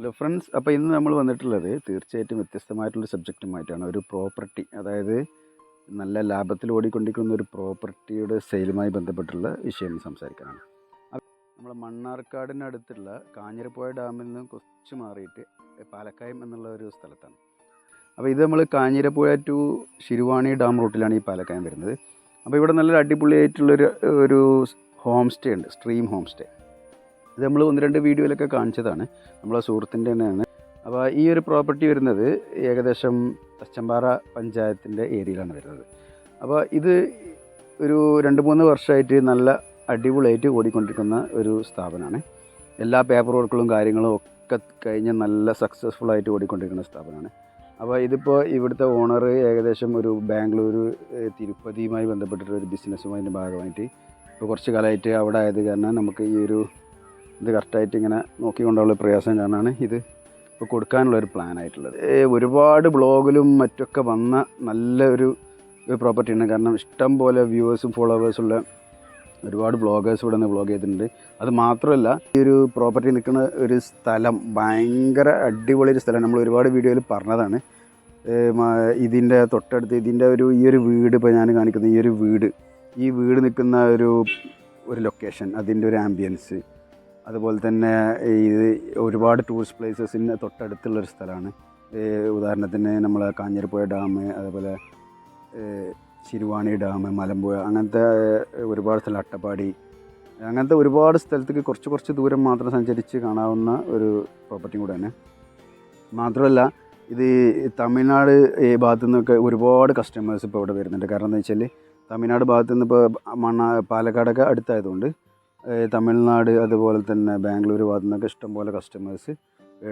Hello friends അപ്പോൾ ഇന്ന് നമ്മൾ വന്നിട്ടുള്ളത് തീർച്ചയായിട്ടും വ്യത്യസ്തമായിട്ടുള്ള സബ്ജക്റ്റുമായിട്ടാണ് ഒരു പ്രോപ്പർട്ടി അതായത് നല്ല ലാഭത്തിൽ ഓടിക്കൊണ്ടിരിക്കുന്ന ഒരു പ്രോപ്പർട്ടിയുടെ സെയിലുമായി ബന്ധപ്പെട്ടുള്ള വിഷയം സംസാരിക്കാനാണ്. നമ്മൾ മണ്ണാർക്കാടിനടുത്തുള്ള കാഞ്ഞിരപ്പുഴ ഡാമിൽ നിന്ന് കുറച്ച് മാറിയിട്ട് പാലക്കയം എന്നുള്ള ഒരു സ്ഥലത്താണ്. അപ്പോൾ ഇത് നമ്മൾ കാഞ്ഞിരപ്പുഴ ടു ശിരുവാണി ഡാം റൂട്ടിലാണ് ഈ പാലക്കയം വരുന്നത്. അപ്പോൾ ഇവിടെ നല്ലൊരു അടിപൊളിയായിട്ടുള്ളൊരു ഒരു ഹോം സ്റ്റേ ഉണ്ട് സ്ട്രീം ഹോം സ്റ്റേ ഇത് നമ്മൾ ഒന്ന് രണ്ട് വീഡിയോയിലൊക്കെ കാണിച്ചതാണ്. നമ്മളെ സുഹൃത്തിന്റെ തന്നെയാണ്. അപ്പോൾ ഈ ഒരു പ്രോപ്പർട്ടി വരുന്നത് ഏകദേശം തച്ചമ്പാറ പഞ്ചായത്തിന്റെ ഏരിയയിലാണ് വരുന്നത്. അപ്പോൾ ഇത് ഒരു രണ്ട് മൂന്ന് വർഷമായിട്ട് നല്ല അടിപൊളിയായിട്ട് ഓടിക്കൊണ്ടിരിക്കുന്ന ഒരു സ്ഥാപനമാണ്. എല്ലാ പേപ്പർ വർക്കുകളും കാര്യങ്ങളും ഒക്കെ കഴിഞ്ഞ് നല്ല സക്സസ്ഫുൾ ആയിട്ട് ഓടിക്കൊണ്ടിരിക്കുന്ന സ്ഥാപനമാണ്. അപ്പോൾ ഇതിപ്പോൾ ഇവിടുത്തെ ഓണർ ഏകദേശം ഒരു ബാംഗ്ലൂർ തിരുപ്പതിയുമായി ബന്ധപ്പെട്ടിട്ട് ഒരു ബിസിനസ്സുമായി ഭാഗമായിട്ട് ഇപ്പോൾ കുറച്ച് കാലമായിട്ട് അവിടെ ആയത് കാരണം നമുക്ക് ഈ ഒരു ഇത് കറക്റ്റായിട്ട് ഇങ്ങനെ നോക്കിക്കൊണ്ടുള്ള പ്രയാസം കാരണമാണ് ഇത് ഇപ്പോൾ കൊടുക്കാനുള്ള ഒരു പ്ലാൻ ആയിട്ടുള്ളത്. ഒരുപാട് ബ്ലോഗിലും മറ്റൊക്കെ വന്ന നല്ല ഒരു ഒരു പ്രോപ്പർട്ടിയാണ് കാരണം ഇഷ്ടം പോലെ വ്യൂവേഴ്സും ഫോളോവേഴ്സും ഉള്ള ഒരുപാട് ബ്ലോഗേഴ്സ് ഇവിടെ നിന്ന് ബ്ലോഗ് ചെയ്തിട്ടുണ്ട്. അത് മാത്രമല്ല ഈ ഒരു പ്രോപ്പർട്ടി നിൽക്കുന്ന ഒരു സ്ഥലം ഭയങ്കര അടിപൊളി ഒരു സ്ഥലം നമ്മൾ ഒരുപാട് വീഡിയോയിൽ പറഞ്ഞതാണ്. ഇതിന്റെ തൊട്ടടുത്ത് ഇതിന്റെ ഒരു ഈ ഒരു വീട് ഇപ്പോൾ ഞാൻ കാണിക്കുന്ന ഈ ഒരു വീട് ഈ വീട് നിൽക്കുന്ന ഒരു ഒരു ലൊക്കേഷൻ അതിന്റെ ഒരു ആംബിയൻസ് അതുപോലെ തന്നെ ഇത് ഒരുപാട് ടൂറിസ്റ്റ് പ്ലേസസിന് തൊട്ടടുത്തുള്ളൊരു സ്ഥലമാണ്. ഉദാഹരണത്തിന് നമ്മൾ കാഞ്ഞിരപ്പുഴ ഡാം അതുപോലെ ശിരുവാണി ഡാം മലമ്പുഴ അങ്ങനത്തെ ഒരുപാട് സ്ഥലം അട്ടപ്പാടി. അങ്ങനത്തെ ഒരുപാട് സ്ഥലത്തേക്ക് കുറച്ച് കുറച്ച് ദൂരം മാത്രം സഞ്ചരിച്ച് കാണാവുന്ന ഒരു പ്രോപ്പർട്ടിയും കൂടെയാണ്. മാത്രമല്ല ഇത് തമിഴ്നാട് ഭാഗത്തു നിന്നൊക്കെ ഒരുപാട് കസ്റ്റമേഴ്സ് ഇപ്പോൾ ഇവിടെ വരുന്നുണ്ട്. കാരണം എന്താ വെച്ചാൽ തമിഴ്നാട് ഭാഗത്തു നിന്ന് ഇപ്പോൾ മണ്ണ പാലക്കാടൊക്കെ അടുത്തായതുകൊണ്ട് തമിഴ്നാട് അതുപോലെ തന്നെ ബാംഗ്ലൂർ ഭാഗത്തു ഇഷ്ടംപോലെ കസ്റ്റമേഴ്സ്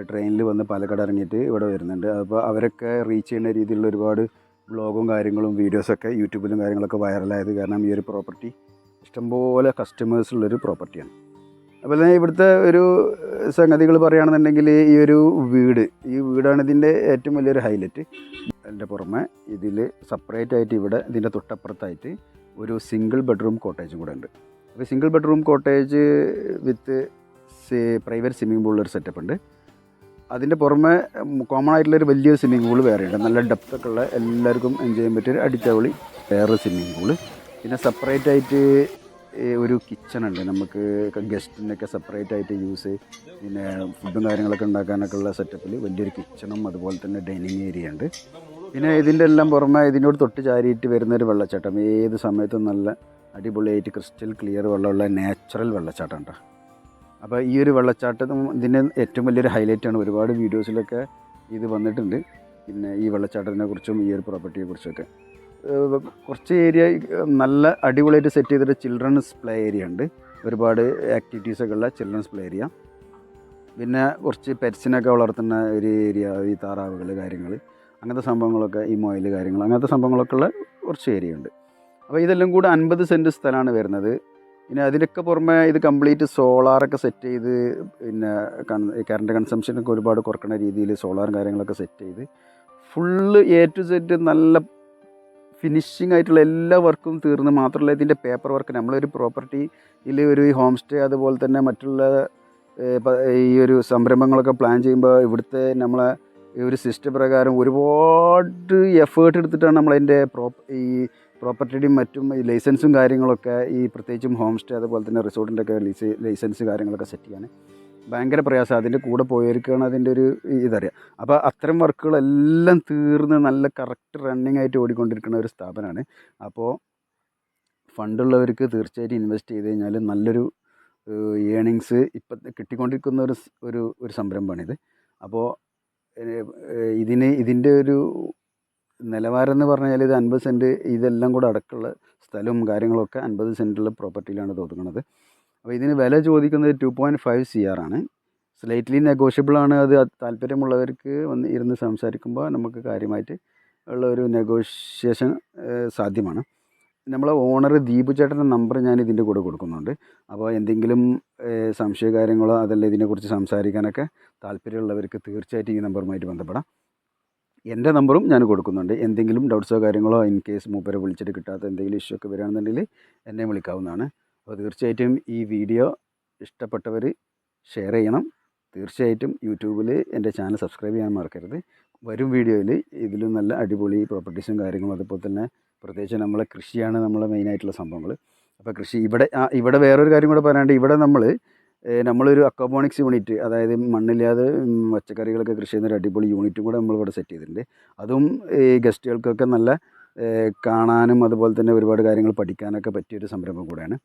ട്രെയിനിൽ വന്ന് പാലക്കാട് ഇറങ്ങിയിട്ട് ഇവിടെ വരുന്നുണ്ട്. അപ്പോൾ അവരൊക്കെ റീച്ച് ചെയ്യുന്ന രീതിയിലുള്ള ഒരുപാട് ബ്ലോഗും കാര്യങ്ങളും വീഡിയോസൊക്കെ യൂട്യൂബിലും കാര്യങ്ങളൊക്കെ വൈറലായത് കാരണം ഈ ഒരു പ്രോപ്പർട്ടി ഇഷ്ടംപോലെ കസ്റ്റമേഴ്സ് ഉള്ളൊരു പ്രോപ്പർട്ടിയാണ് അപ്പോൾ തന്നെ ഇവിടുത്തെ ഒരു സംഗതികൾ പറയുകയാണെന്നുണ്ടെങ്കിൽ ഈ ഒരു വീട് ഈ വീടാണ് ഇതിന്റെ ഏറ്റവും വലിയൊരു ഹൈലൈറ്റ് അതിന്റെ പുറമെ ഇതിൽ സെപ്പറേറ്റ് ആയിട്ട് ഇവിടെ ഇതിന്റെ തൊട്ടപ്പുറത്തായിട്ട് ഒരു സിംഗിൾ ബെഡ്റൂം കോട്ടേജും കൂടെ ഉണ്ട്. അപ്പോൾ single bedroom cottage with private swimming പൂളിലൊരു setup ഉണ്ട്. അതിന്റെ പുറമെ കോമൺ ആയിട്ടുള്ളൊരു വലിയ സ്വിമ്മിംഗ് പൂൾ വേറെയുണ്ട് നല്ല ഡെപ്ത് ഒക്കെ ഉള്ള എല്ലാവർക്കും എൻജോയ് ചെയ്യാൻ പറ്റിയൊരു അടിച്ചവളി വേറെ സ്വിമ്മിംഗ് പൂൾ പിന്നെ സെപ്പറേറ്റ് ആയിട്ട് ഒരു കിച്ചൺ ഉണ്ട്. നമുക്ക് ഗസ്റ്റിനൊക്കെ സെപ്പറേറ്റ് ആയിട്ട് യൂസ് പിന്നെ ഫുഡും കാര്യങ്ങളൊക്കെ ഉണ്ടാക്കാനൊക്കെ ഉള്ള സെറ്റപ്പിൽ വലിയൊരു കിച്ചണും അതുപോലെ തന്നെ ഡൈനിങ് ഏരിയ ഉണ്ട്. പിന്നെ ഇതിന്റെ എല്ലാം പുറമെ ഇതിനോട് തൊട്ട് ചാരിയിട്ട് വരുന്നൊരു വെള്ളച്ചാട്ടം. ഏത് സമയത്തും നല്ല അടിപൊളിയായിട്ട് ക്രിസ്റ്റൽ ക്ലിയർ വെള്ളമുള്ള നാച്ചുറൽ വെള്ളച്ചാട്ടം കേട്ടോ. അപ്പോൾ ഈ ഒരു വെള്ളച്ചാട്ടം ഇതിന്റെ ഏറ്റവും വലിയൊരു ഹൈലൈറ്റാണ് ഒരുപാട് വീഡിയോസിലൊക്കെ ഇത് വന്നിട്ടുണ്ട്. പിന്നെ ഈ വെള്ളച്ചാട്ടത്തിനെ കുറിച്ചും ഈ ഒരു പ്രോപ്പർട്ടിയെ കുറിച്ചൊക്കെ കുറച്ച് ഏരിയ നല്ല അടിപൊളിയായിട്ട് സെറ്റ് ചെയ്തിട്ട് ചിൽഡ്രൻസ് പ്ലേ ഏരിയ ഉണ്ട്. ഒരുപാട് ആക്ടിവിറ്റീസൊക്കെ ഉള്ള ചിൽഡ്രൻസ് പ്ലേ ഏരിയ പിന്നെ കുറച്ച് പെറ്റ്സിനൊക്കെ വളർത്തുന്ന ഒരു ഏരിയ ഈ താറാവുകൾ കാര്യങ്ങൾ. അങ്ങനത്തെ സംഭവങ്ങളൊക്കെ ഈ മൊയിൽ കാര്യങ്ങൾ അങ്ങനത്തെ സംഭവങ്ങളൊക്കെ ഉള്ള കുറച്ച് ഏരിയ ഉണ്ട്. അപ്പോൾ ഇതെല്ലാം കൂടെ അൻപത് സെന്റ് സ്ഥലമാണ് വരുന്നത്. പിന്നെ അതിനൊക്കെ പുറമെ ഇത് കംപ്ലീറ്റ് സോളാറൊക്കെ സെറ്റ് ചെയ്ത് പിന്നെ കറണ്ട് കൺസംഷനൊക്കെ ഒരുപാട് കുറക്കുന്ന രീതിയിൽ സോളാറും കാര്യങ്ങളൊക്കെ സെറ്റ് ചെയ്ത് ഫുള്ള് എ ടു സെറ്റ് നല്ല ഫിനിഷിംഗ് ആയിട്ടുള്ള എല്ലാ വർക്കും തീർന്ന് മാത്രമല്ല ഇതിന്റെ പേപ്പർ വർക്ക് നമ്മളൊരു പ്രോപ്പർട്ടിയിൽ ഒരു ഹോം സ്റ്റേ അതുപോലെ തന്നെ മറ്റുള്ള ഈ ഒരു സംരംഭങ്ങളൊക്കെ പ്ലാൻ ചെയ്യുമ്പോൾ ഇവിടുത്തെ നമ്മളെ ഒരു സിസ്റ്റം പ്രകാരം ഒരുപാട് എഫേർട്ട് എടുത്തിട്ടാണ് നമ്മളതിന്റെ പ്രോ ഈ പ്രോപ്പർട്ടിയുടെയും മറ്റും ഈ ലൈസൻസും കാര്യങ്ങളൊക്കെ ഈ പ്രത്യേകിച്ചും ഹോം സ്റ്റേ അതുപോലെ തന്നെ റിസോർട്ടിന്റെ ഒക്കെ ലൈസ് ലൈസൻസ് കാര്യങ്ങളൊക്കെ സെറ്റ് ചെയ്യാൻ ഭയങ്കര പ്രയാസം. അതിന്റെ കൂടെ പോയവർക്കാണ് അതിന്റെ ഒരു ഇതറിയാം. അപ്പോൾ അത്തരം വർക്കുകളെല്ലാം തീർന്ന് നല്ല കറക്റ്റ് റണ്ണിങ് ആയിട്ട് ഓടിക്കൊണ്ടിരിക്കുന്ന ഒരു സ്ഥാപനമാണ്. അപ്പോൾ ഫണ്ടുള്ളവർക്ക് തീർച്ചയായിട്ടും ഇൻവെസ്റ്റ് ചെയ്ത് കഴിഞ്ഞാൽ നല്ലൊരു ഏണിങ്സ് ഇപ്പം കിട്ടിക്കൊണ്ടിരിക്കുന്ന ഒരു ഒരു ഒരു സംരംഭമാണിത്. അപ്പോൾ ഇതിന് ഇതിന്റെ ഒരു നിലവാരം എന്ന് പറഞ്ഞാൽ ഇത് അൻപത് സെന്റ് ഇതെല്ലാം കൂടെ അടക്കമുള്ള സ്ഥലവും കാര്യങ്ങളൊക്കെ അൻപത് സെന്റുള്ള പ്രോപ്പർട്ടിയിലാണ് തുടങ്ങുന്നത് അപ്പോൾ ഇതിന് വില ചോദിക്കുന്നത് two point five C R ആണ്. സ്ലൈറ്റ്ലി നെഗോഷ്യബിൾ ആണ്. അത് താല്പര്യമുള്ളവർക്ക് വന്ന് ഇരുന്ന് സംസാരിക്കുമ്പോൾ നമുക്ക് കാര്യമായിട്ട് ഉള്ള ഒരു നെഗോഷിയേഷൻ സാധ്യമാണ്. നമ്മളെ ഓണർ ദീപു ചേട്ടന്റെ നമ്പർ ഞാൻ ഇതിന്റെ കൂടെ കൊടുക്കുന്നുണ്ട്. അപ്പോൾ എന്തെങ്കിലും സംശയ കാര്യങ്ങളോ അതല്ല ഇതിനെക്കുറിച്ച് സംസാരിക്കാനൊക്കെ താല്പര്യമുള്ളവർക്ക് തീർച്ചയായിട്ടും ഈ നമ്പറുമായിട്ട് ബന്ധപ്പെടാം. എന്റെ നമ്പറും ഞാൻ കൊടുക്കുന്നുണ്ട്. എന്തെങ്കിലും ഡൗട്ട്സോ കാര്യങ്ങളോ ഇൻ കേസ് മൂപ്പരെ വിളിച്ചിട്ട് കിട്ടാത്ത എന്തെങ്കിലും ഇഷ്യൂ ഒക്കെ വരികയാണെന്നുണ്ടെങ്കിൽ എന്നെ വിളിക്കാവുന്നതാണ്. അപ്പോൾ തീർച്ചയായിട്ടും ഈ വീഡിയോ ഇഷ്ടപ്പെട്ടവർ ഷെയർ ചെയ്യണം. തീർച്ചയായിട്ടും യൂട്യൂബിൽ എന്റെ ചാനൽ സബ്സ്ക്രൈബ് ചെയ്യാൻ മറക്കരുത്. വരും വീഡിയോയിൽ ഇതിലും നല്ല അടിപൊളി പ്രോപ്പർട്ടീസും കാര്യങ്ങളും അതുപോലെ തന്നെ പ്രത്യേകിച്ച് നമ്മളെ കൃഷിയാണ് നമ്മളെ മെയിനായിട്ടുള്ള സംഭവങ്ങൾ. അപ്പോൾ കൃഷി ഇവിടെ ഇവിടെ വേറൊരു കാര്യം കൂടെ പറയാണ്ട് ഇവിടെ നമ്മൾ നമ്മളൊരു അക്കോബോണിക്സ് യൂണിറ്റ് അതായത് മണ്ണില്ലാതെ പച്ചക്കറികളൊക്കെ കൃഷി ചെയ്യുന്ന ഒരു അടിപൊളി യൂണിറ്റും കൂടെ നമ്മളിവിടെ സെറ്റ് ചെയ്തിട്ടുണ്ട്. അതും ഈ ഗസ്റ്റുകൾക്കൊക്കെ നല്ല കാണാനും അതുപോലെ തന്നെ ഒരുപാട് കാര്യങ്ങൾ പഠിക്കാനൊക്കെ പറ്റിയൊരു സംരംഭം കൂടെയാണ്.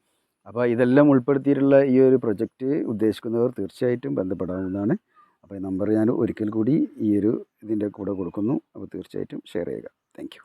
അപ്പോൾ ഇതെല്ലാം ഉൾപ്പെടുത്തിയിട്ടുള്ള ഈ ഒരു പ്രൊജക്റ്റ് ഉദ്ദേശിക്കുന്നവർ തീർച്ചയായിട്ടും ബന്ധപ്പെടാവുന്നതാണ്. അപ്പോൾ നമ്പർ ഞാൻ ഒരിക്കൽ കൂടി ഈ ഒരു ഇതിന്റെ കൂടെ കൊടുക്കുന്നു. അപ്പോൾ തീർച്ചയായിട്ടും ഷെയർ ചെയ്യുക. താങ്ക്